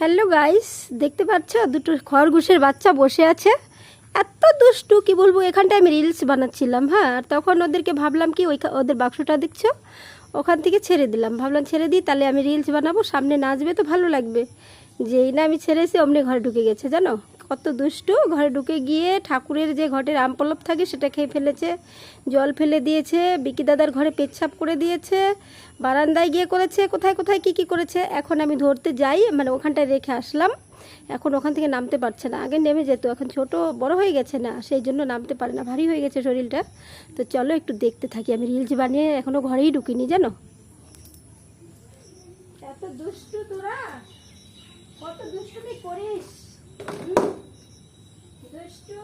Hello guys দেখতে পাচ্ছ? দুটো খরগোশের বাচ্চা বসে আছে। এত দুষ্টু, কি বলব? এখানটায় আমি রিলস বানাচ্ছিলাম হ্যাঁ? আর তখন ওদেরকে ভাবলাম কি ওই ওদের বাক্সটা দেখছ? ওখান থেকে ছেড়ে দিলাম। ভাবলাম ছেড়ে দিই, তাহলে আমি রিলস বানাবো। সামনে নাচবে তো ভালো লাগবে। যেই না আমি ছেড়েছি, অমনি ঘরে ঢুকে গেছে, জানো? কত দুষ্টু। ঘরে ঢুকে গিয়ে ঠাকুরের যে ঘটের আমপলপ থাকে সেটা খেয়ে ফেলেছে। জল ফেলে দিয়েছে, বিকি দাদার ঘরে পেচ্ছাপ করে দিয়েছে, বারান্দায় গিয়ে করেছে, কোথায় কোথায় কি কি করেছে, এখন আমি ধরতে যাই মানে ওখানটায় রেখে আসলাম। এখন ওখান থেকে নামতে পারছে না, আগে নেমে যেত, এখন ছোট বড় হয়ে গেছে না, সেই জন্য নামতে পারে না, ভারী হয়ে গেছে শরীরটা। তো চলো একটু দেখতে থাকি, আমি রিলস বানিয়ে এখনও ঘরেই ঢুকিনি, জানো? এত দুষ্টু তোরা, কত দুষ্টুমি করিস? দুষ্টু?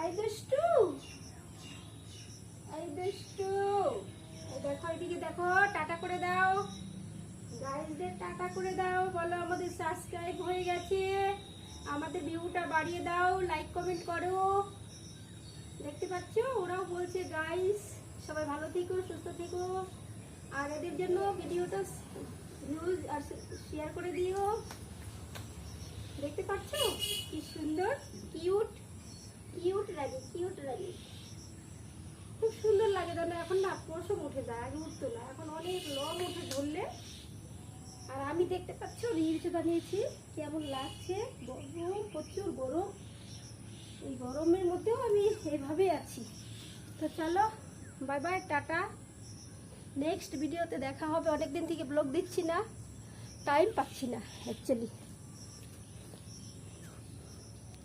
আই দুষ্টু? আই দুষ্টু? দেখো এদিকে দেখো, টাটা করে দাও। গাইজদের টাটা করে দাও। বলো আমাদের সাবস্ক্রাইব হয়ে গেছে। আমাদের ভিউটা বাড়িয়ে দাও। লাইক কমেন্ট করো। দেখতে পাচ্ছ? ওরাও বলছে গাইস সবাই ভালো থেকো, সুস্থ থেকো। আর এদের জন্য ভিডিওটা ভিউজ আর শেয়ার করে দিও। দেখতে পাচ্ছ? কি এখন না পশম উঠে যায়, আগে উঠতো না। এখন অনেক লং উঠে ধরলে। আর আমি দেখতে পাচ্ছ রিলস বানিয়েছি। কেমন লাগছে? গরম, প্রচুর গরম। এই গরমের মধ্যেও আমি এভাবে আছি। তো চলো বাই বাই টাটা। নেক্সট ভিডিওতে দেখা হবে। অনেকদিন থেকে ব্লগ দিচ্ছি না। টাইম পাচ্ছি না অ্যাকচুয়ালি